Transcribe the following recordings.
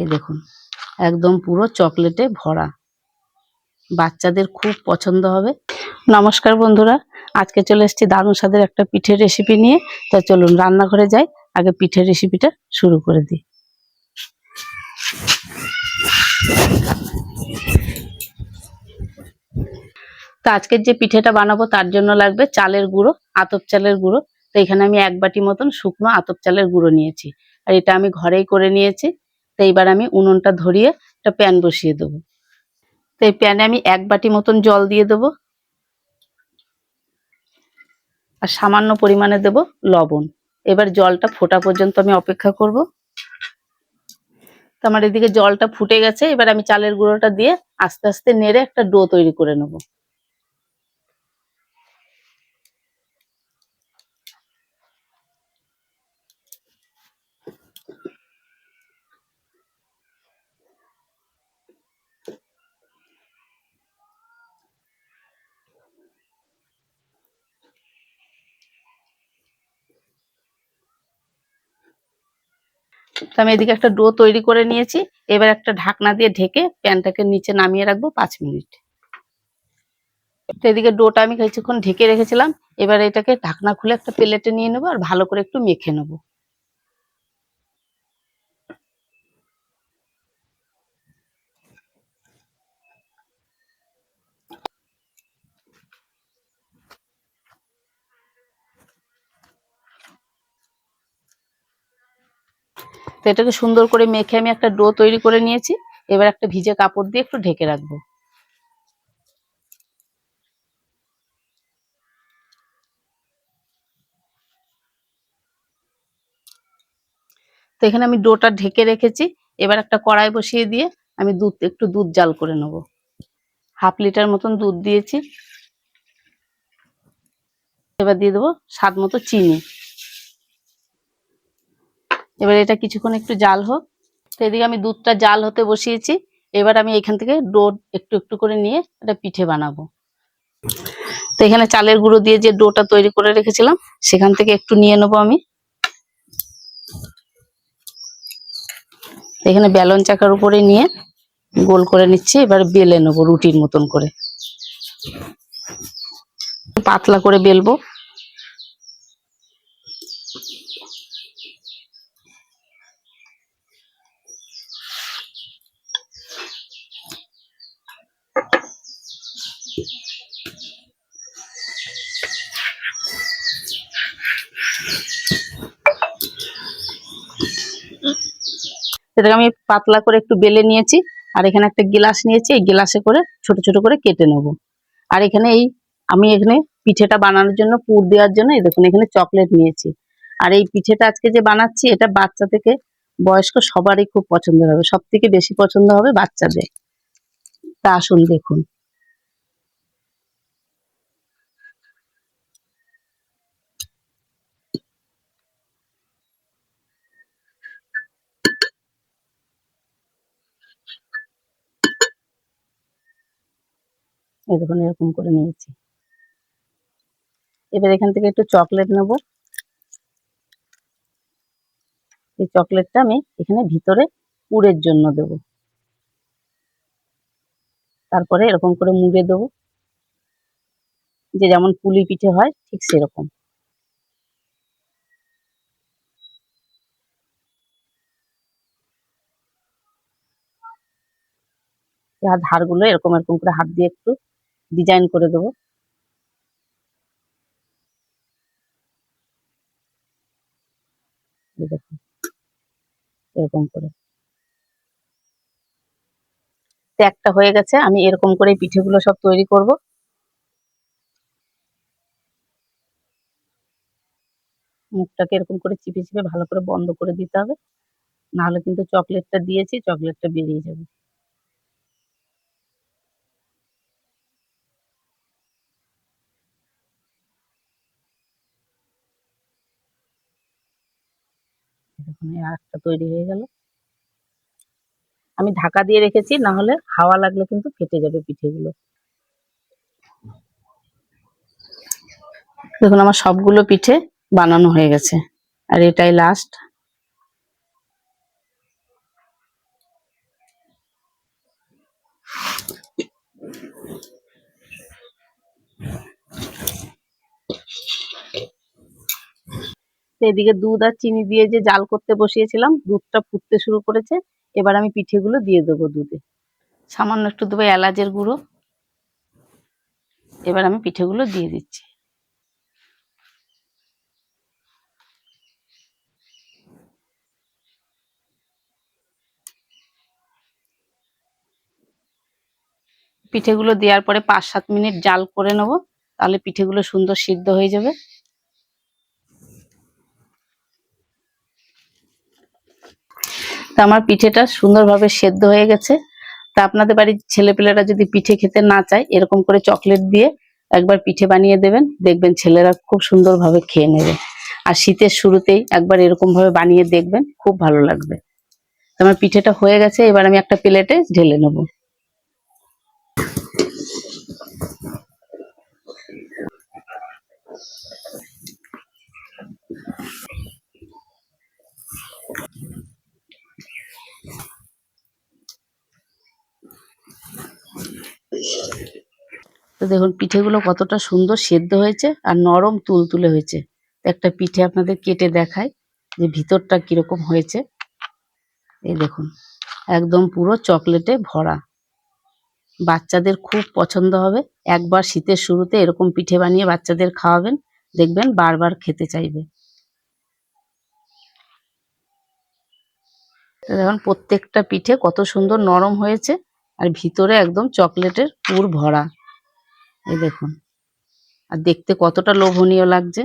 এই দেখুন, একদম পুরো চকলেটে ভরা। বাচ্চাদের খুব পছন্দ হবে। নমস্কার বন্ধুরা, আজকে চলে এসেছি দারুণ স্বাদের একটা পিঠের রেসিপি নিয়ে। তা চলুন, রান্নাঘরে যাই, আগে পিঠের রেসিপিটা শুরু করে দিই। তো আজকের যে পিঠেটা বানাবো, তার জন্য লাগবে চালের গুঁড়ো, আতপ চালের গুঁড়ো। তো এখানে আমি এক বাটি মতন শুকনো আতপ চালের গুঁড়ো নিয়েছি। আর এটা আমি ঘরেই করে নিয়েছি। তো এইবার আমি উনুনটা ধরিয়ে একটা প্যান বসিয়ে দেবো। তো এই প্যানে আমি এক বাটি মতন জল দিয়ে দেবো। আর সামান্য পরিমাণে দেব লবণ। এবার জলটা ফোটা পর্যন্ত আমি অপেক্ষা করব। তো আমার এদিকে জলটা ফুটে গেছে, এবার আমি চালের গুঁড়োটা দিয়ে আস্তে আস্তে নেড়ে একটা ডো তৈরি করে নেব। তো আমি এদিকে একটা ডো তৈরি করে নিয়েছি। এবার একটা ঢাকনা দিয়ে ঢেকে প্যানটাকে নিচে নামিয়ে রাখব পাঁচ মিনিট। তো এদিকে ডোটা আমি কিছুক্ষণ ঢেকে রেখেছিলাম। এবার এটাকে ঢাকনা খুলে একটা প্লেটে নিয়ে নেব আর ভালো করে একটু মেখে নেব। এটাকে সুন্দর করে মেখে আমি একটা ডো তৈরি করে নিয়েছি। এবার একটা ভিজে কাপড় দিয়ে একটু ঢেকে রাখব। তো এখানে আমি ডোটা ঢেকে রেখেছি। এবার একটা কড়াই বসিয়ে দিয়ে আমি দুধ, একটু দুধ জাল করে নেব। হাফ লিটার মতন দুধ দিয়েছি। এবার দিয়ে দেবো স্বাদ মতো চিনি। এবার এটা কিছুক্ষণ একটু জাল হোক। তো এদিকে আমি দুধটা জাল হতে বসিয়েছি। এবার আমি এখান থেকে ডো একটু একটু করে নিয়ে একটা পিঠে বানাবো। তো এখানে চালের গুঁড়ো দিয়ে যে ডোটা তৈরি করে রেখেছিলাম, সেখান থেকে একটু নিয়ে নেব আমি। এখানে ব্যালন চাকার উপরে নিয়ে গোল করে নিচ্ছি, এবার বেলে নেব রুটির মতন করে। পাতলা করে বেলবো। সেটাকে আমি পাতলা করে একটু বেলে নিয়েছি, আর এখানে একটা গ্লাস নিয়েছি, এই গ্লাসে করে ছোট ছোট করে কেটে নেব। আর এখানে এই, আমি এখানে পিঠেটা বানানোর জন্য পুর দেওয়ার জন্য, এই দেখুন এখানে চকলেট নিয়েছি। আর এই পিঠেটা আজকে যে বানাচ্ছি, এটা বাচ্চা থেকে বয়স্ক সবারই খুব পছন্দ হবে সব থেকে বেশি পছন্দ হবে বাচ্চাদের। তা আসুন দেখুন। দেখুন এরকম করে নিয়েছি। এবার এখান থেকে একটু চকলেট নেব। এই চকলেটটা আমি এখানে ভিতরে পুরের জন্য দেব। তারপরে এরকম করে মুড়ে দেবো। যে যেমন পুলি পিঠে হয়, ঠিক সেরকম। ধারগুলো এরকম এরকম করে হাত দিয়ে একটু ডিজাইন করে দেবো। এরকম করে। একটা হয়ে গেছে, আমি এরকম করে পিঠেগুলো সব তৈরি করব। মুখটাকে এরকম করে চিপে চিপে ভালো করে বন্ধ করে দিতে হবে। নাহলে কিন্তু চকলেটটা দিয়েছি, চকলেটটা বেরিয়ে যাবে। দেখুন আরেকটা তৈরি হয়ে গেল। আমি ঢাকা দিয়ে রেখেছি, না হলে হাওয়া লাগলে কিন্তু ফেটে যাবে পিঠেগুলো। দেখুন আমার সবগুলো পিঠে বানানো হয়ে গেছে, আর এটাই লাস্ট এদিকে দুধ আর চিনি দিয়ে যে জাল করতে বসিয়েছিলাম, দুধটা ফুটতে শুরু করেছে। এবার আমি পিঠেগুলো দিয়ে দেবো দুধে। সামান্য একটু দেবো এলাচের গুঁড়ো। এবার আমি পিঠেগুলো দিয়ে দিচ্ছি। পিঠেগুলো দেওয়ার পরে পাঁচ সাত মিনিট জাল করে নেব, তাহলে পিঠেগুলো সুন্দর সিদ্ধ হয়ে যাবে। তা আমার পিঠেটা সুন্দরভাবে সেদ্ধ হয়ে গেছে। তা আপনাদের বাড়ির ছেলেপেলেরা যদি পিঠে খেতে না চায়, এরকম করে চকলেট দিয়ে একবার পিঠে বানিয়ে দেবেন। দেখবেন ছেলেরা খুব সুন্দরভাবে খেয়ে নেবে। আর শীতের শুরুতেই একবার এরকমভাবে বানিয়ে দেখবেন, খুব ভালো লাগবে। আমার পিঠেটা হয়ে গেছে, এবার আমি একটা প্লেটে ঢেলে নেব। তো দেখুন, পিঠেগুলো কতটা সুন্দর সেদ্ধ হয়েছে আর নরম তুলতুলে হয়েছে। একটা পিঠে আপনাদের কেটে দেখায় যে ভিতরটা কীরকম হয়েছে। এই দেখুন, একদম পুরো চকলেটে ভরা। বাচ্চাদের খুব পছন্দ হবে। একবার শীতের শুরুতে এরকম পিঠে বানিয়ে বাচ্চাদের খাওয়াবেন, দেখবেন বারবার খেতে চাইবে। দেখুন, প্রত্যেকটা পিঠে কত সুন্দর নরম হয়েছে আর ভিতরে একদম চকলেটের পুর ভরা। এই দেখুন। আর দেখতে কতটা লোভনীয় লাগছে।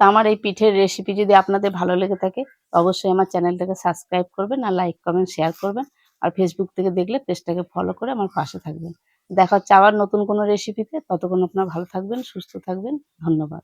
তা আমার এই পিঠের রেসিপি যদি আপনাদের ভালো লেগে থাকে, অবশ্যই আমার চ্যানেলটাকে সাবস্ক্রাইব করবেন আর লাইক কমেন্ট শেয়ার করবেন। আর ফেসবুক থেকে দেখলে পেজটাকে ফলো করে আমার পাশে থাকবেন। দেখা হচ্ছে আবার নতুন কোনো রেসিপিতে ততক্ষণ আপনারা ভালো থাকবেন, সুস্থ থাকবেন। ধন্যবাদ।